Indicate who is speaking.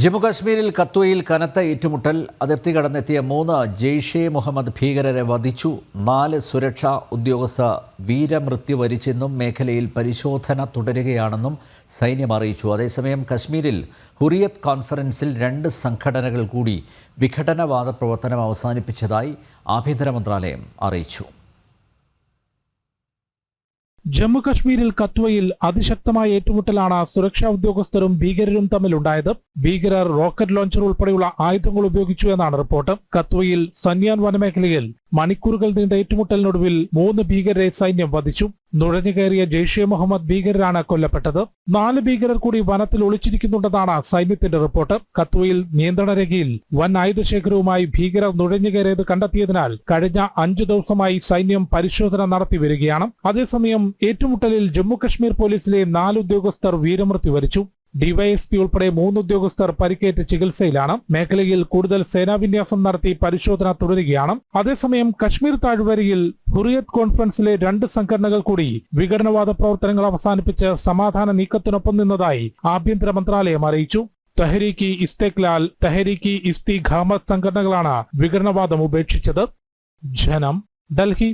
Speaker 1: ജമ്മുകാശ്മീരിൽ കത്വയിൽ കനത്ത ഏറ്റുമുട്ടൽ. അതിർത്തി കടന്നെത്തിയ മൂന്ന് ജെയ്ഷെ മുഹമ്മദ് ഭീകരരെ വധിച്ചു. നാല് സുരക്ഷാ ഉദ്യോഗസ്ഥ വീരമൃത്യു വരിച്ചെന്നും മേഖലയിൽ പരിശോധന തുടരുകയാണെന്നും സൈന്യം അറിയിച്ചു. അതേസമയം കശ്മീരിൽ ഹുറിയത്ത് കോൺഫറൻസിൽ രണ്ട് സംഘടനകൾ കൂടി വിഘടനവാദ പ്രവർത്തനം അവസാനിപ്പിച്ചതായി ആഭ്യന്തര മന്ത്രാലയം അറിയിച്ചു.
Speaker 2: ജമ്മു കശ്മീരിൽ കത്വയിൽ അതിശക്തമായ ഏറ്റുമുട്ടലാണ് സുരക്ഷാ ഉദ്യോഗസ്ഥരും ഭീകരരും തമ്മിലുണ്ടായത്. ഭീകരർ റോക്കറ്റ് ലോഞ്ചർ ഉൾപ്പെടെയുള്ള ആയുധങ്ങൾ ഉപയോഗിച്ചു എന്നാണ് റിപ്പോർട്ട്. കത്വയിൽ സന്യാൻ വനമേഖലയിൽ മണിക്കൂറുകൾ നീണ്ട ഏറ്റുമുട്ടലിനൊടുവിൽ മൂന്ന് ഭീകരരെ സൈന്യം വധിച്ചു. നുഴഞ്ഞുകയറിയ ജെയ്ഷെ മുഹമ്മദ് ഭീകരരാണ് കൊല്ലപ്പെട്ടത്. നാല് ഭീകരർ കൂടി വനത്തിൽ ഒളിച്ചിരിക്കുന്നുണ്ടെന്നാണ് സൈന്യത്തിന്റെ റിപ്പോർട്ട്. കത്വയിൽ നിയന്ത്രണരേഖയിൽ വൻ ആയുധശേഖരവുമായി ഭീകരർ നുഴഞ്ഞുകയറിയത് കണ്ടെത്തിയതിനാൽ കഴിഞ്ഞ അഞ്ചു ദിവസമായി സൈന്യം പരിശോധന നടത്തി വരികയാണ്. അതേസമയം ഏറ്റുമുട്ടലിൽ ജമ്മുകശ്മീർ പോലീസിലെ നാല് ഉദ്യോഗസ്ഥർ വീരമൃത്യു വരിച്ചു. ഡിവൈഎസ്പി ഉൾപ്പെടെ മൂന്ന് ഉദ്യോഗസ്ഥർ പരിക്കേറ്റ് ചികിത്സയിലാണ്. മേഖലയിൽ കൂടുതൽ സേനാവിന്യാസം നടത്തി പരിശോധന തുടരുകയാണ്. അതേസമയം കശ്മീർ താഴ്വരയിൽ ഹുറിയത് കോൺഫറൻസിലെ രണ്ട് സംഘടനകൾ കൂടി വിഘടനവാദ പ്രവർത്തനങ്ങൾ അവസാനിപ്പിച്ച് സമാധാന നീക്കത്തിനൊപ്പം നിന്നതായി ആഭ്യന്തര മന്ത്രാലയം അറിയിച്ചു. തെഹരീക്കി ഇസ്തേക്ലാൽ തെഹരീക്കി ഇസ്തി ഖാമത്ത് സംഘടനകളാണ് വിഘടനവാദം ഉപേക്ഷിച്ചത്. ജനം ഡൽഹി